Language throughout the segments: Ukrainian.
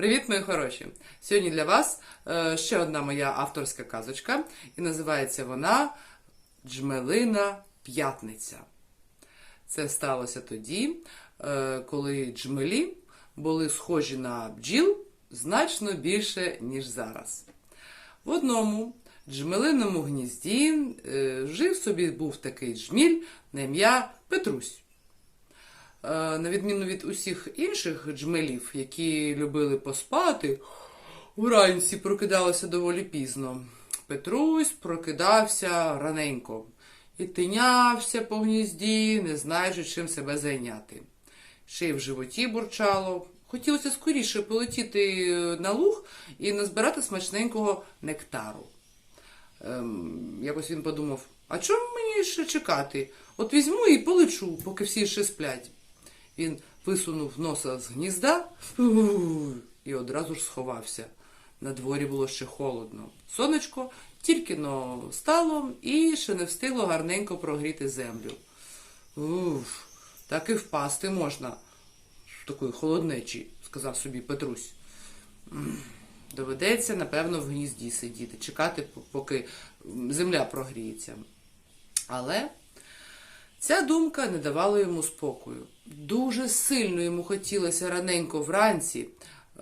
Привіт, мої хороші! Сьогодні для вас е, ще одна моя авторська казочка, і називається вона Джмелина П'ятниця. Це сталося тоді, е, коли джмелі були схожі на бджіл значно більше, ніж зараз. В одному джмелиному гнізді е, жив собі був такий джміль на ім'я Петрусь. Е, На відміну від усіх інших джмелів, які любили поспати, вранці прокидалися доволі пізно. Петрусь прокидався раненько і тинявся по гнізді, не знаючи, чим себе зайняти. Ще й в животі бурчало. Хотілося скоріше полетіти на луг і назбирати смачненького нектару. Ем, якось він подумав: а чому мені ще чекати? От візьму і полечу, поки всі ще сплять. Він висунув носа з гнізда і одразу ж сховався. На дворі було ще холодно. Сонечко тільки но стало і ще не встигло гарненько прогріти землю. Уф, так і впасти можна такої холоднечі, сказав собі Петрусь. Доведеться, напевно, в гнізді сидіти, чекати, поки земля прогріється. Але Ця думка не давала йому спокою. Дуже сильно йому хотілося раненько вранці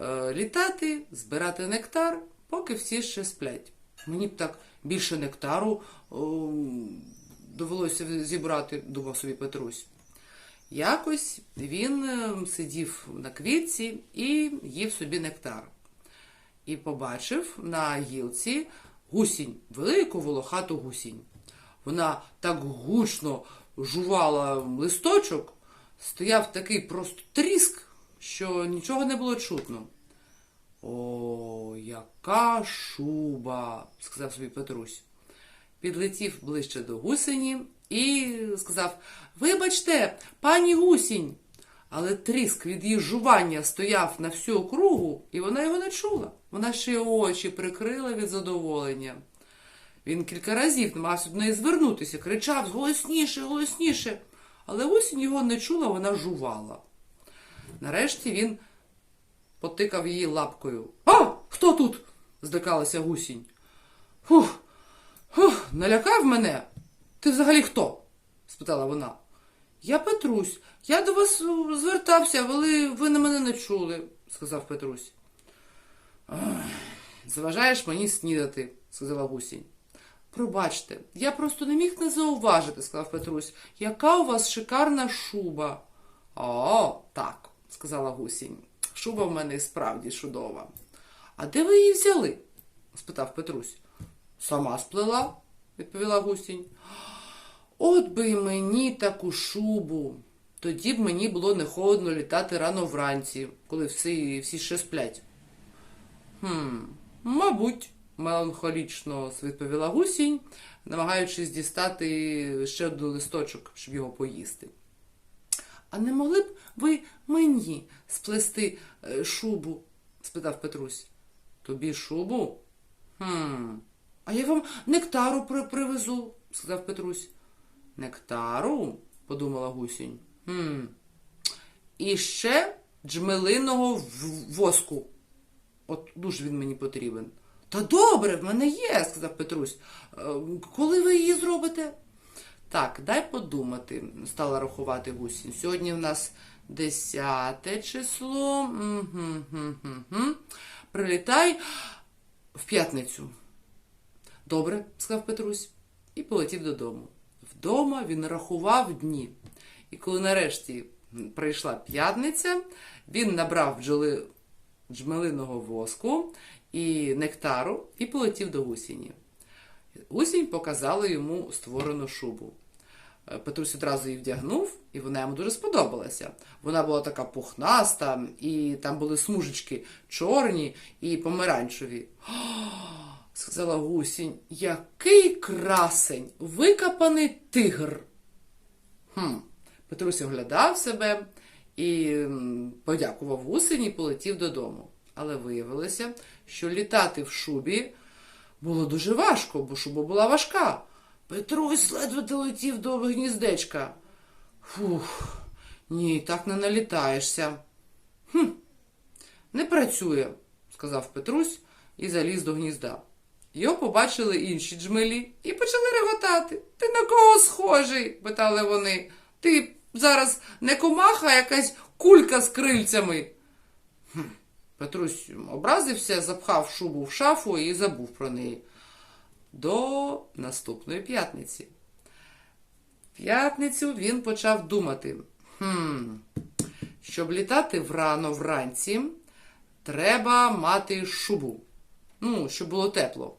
е, літати, збирати нектар, поки всі ще сплять. Мені б так більше нектару довелося зібрати, думав собі Петрусь. Якось він е, сидів на квітці і їв собі нектар. І побачив на гілці гусінь, велику волохату гусінь. Вона так гучно жувала листочок, стояв такий просто тріск, що нічого не було чутно. О, яка шуба, сказав собі Петрусь. Підлетів ближче до гусені і сказав: Вибачте, пані гусінь. Але тріск від її жування стояв на всю округу, і вона його не чула. Вона ще й очі прикрила від задоволення. Він кілька разів намагався до неї звернутися, кричав голосніше, голосніше. Але осінь його не чула, вона жувала. Нарешті він потикав її лапкою. А, хто тут? здикалася гусінь. Фух, фух, налякав мене. Ти взагалі хто? спитала вона. Я Петрусь. Я до вас е, звертався, але ви на мене не чули, сказав Петрусь. «Ах, Заважаєш мені снідати, сказала гусінь. Пробачте, я просто не міг не зауважити, сказав Петрусь. Яка у вас шикарна шуба. О, так, сказала гусінь. Шуба в мене справді чудова. А де ви її взяли? спитав Петрусь. Сама сплела, відповіла гусінь. От би й мені таку шубу. Тоді б мені було не холодно літати рано вранці, коли всі, всі ще сплять. Хм, мабуть, меланхолічно відповіла гусінь, намагаючись дістати ще один листочок, щоб його поїсти. А не могли б ви мені сплести е, шубу? спитав Петрусь. Тобі шубу? Хм. А я вам нектару привезу, сказав Петрусь. Нектару? подумала гусінь. Хм. І ще джмелиного воску. От дуже він мені потрібен. Та добре, в мене є, сказав Петрусь. «Е, Коли ви її зробите? Так, дай подумати, стала рахувати гусінь. Сьогодні в нас десяте число. Мгм-гм-гм-гм. Прилітай в п'ятницю. Добре, сказав Петрусь, і полетів додому. Вдома він рахував дні. І коли нарешті прийшла п'ятниця, він набрав бджоли джмелиного воску і нектару і полетів до гусіні. Гусінь показала йому створену шубу. Е, Петрусь одразу її вдягнув, і вона йому дуже сподобалася. Вона була така пухнаста, і там були смужечки чорні і помаранчеві. Сказала гусінь, який красень, викопаний тигр. Хм. Петрусь оглядав себе і подякував гусені і полетів додому. Але виявилося, що літати в шубі було дуже важко, бо шуба була важка. Петрусь ледве долетів до гніздечка. Фух, ні, так не налітаєшся. Хм. Не працює, сказав Петрусь і заліз до гнізда. Його побачили інші джмелі і почали реготати. Ти на кого схожий? питали вони. Ти зараз не комаха, а якась кулька з крильцями. Хм. Петрусь образився, запхав шубу в шафу і забув про неї. До наступної п'ятниці. П'ятницю він почав думати. Хм, щоб літати врано вранці, треба мати шубу. Ну, щоб було тепло.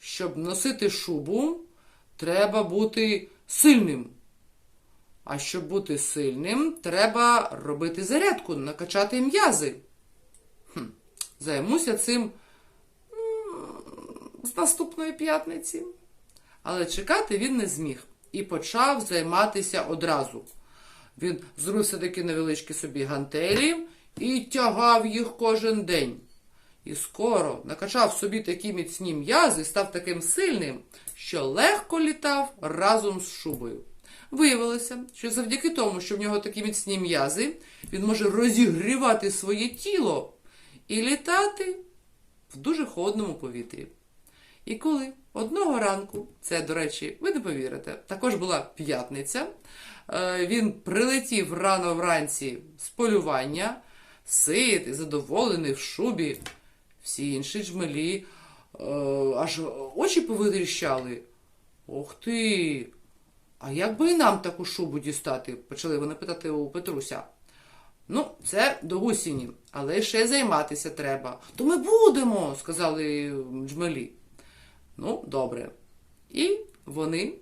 Щоб носити шубу, треба бути сильним. А щоб бути сильним, треба робити зарядку, накачати м'язи. Хм, займуся цим з наступної п'ятниці. Але чекати він не зміг і почав займатися одразу. Він зрив все-таки невеличкі собі гантелі і тягав їх кожен день. І скоро накачав собі такі міцні м'язи, став таким сильним, що легко літав разом з шубою. Виявилося, що завдяки тому, що в нього такі міцні м'язи, він може розігрівати своє тіло і літати в дуже холодному повітрі. І коли одного ранку, це, до речі, ви не повірите, також була п'ятниця, е, він прилетів рано вранці з полювання, ситий, задоволений в шубі. Всі інші джмелі е, аж очі повитріщали. Ох ти! А як би і нам таку шубу дістати? почали вони питати у Петруся. Ну, це до гусіні, але ще займатися треба. То ми будемо, сказали джмелі. Ну, добре. І вони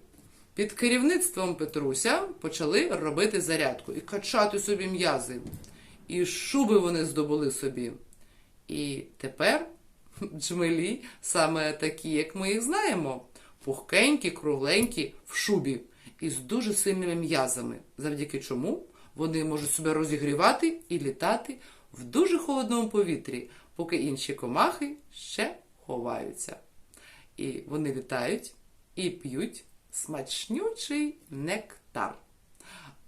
під керівництвом Петруся почали робити зарядку і качати собі м'язи. І шуби вони здобули собі. І тепер джмелі саме такі, як ми їх знаємо, пухкенькі, кругленькі, в шубі і з дуже сильними м'язами, завдяки чому вони можуть себе розігрівати і літати в дуже холодному повітрі, поки інші комахи ще ховаються. І вони літають і п'ють смачнючий нектар.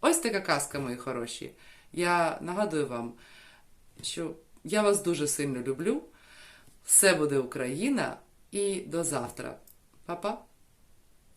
Ось така казка, мої хороші. Я нагадую вам, що я вас дуже сильно люблю. Все буде Україна і до завтра. Па-па!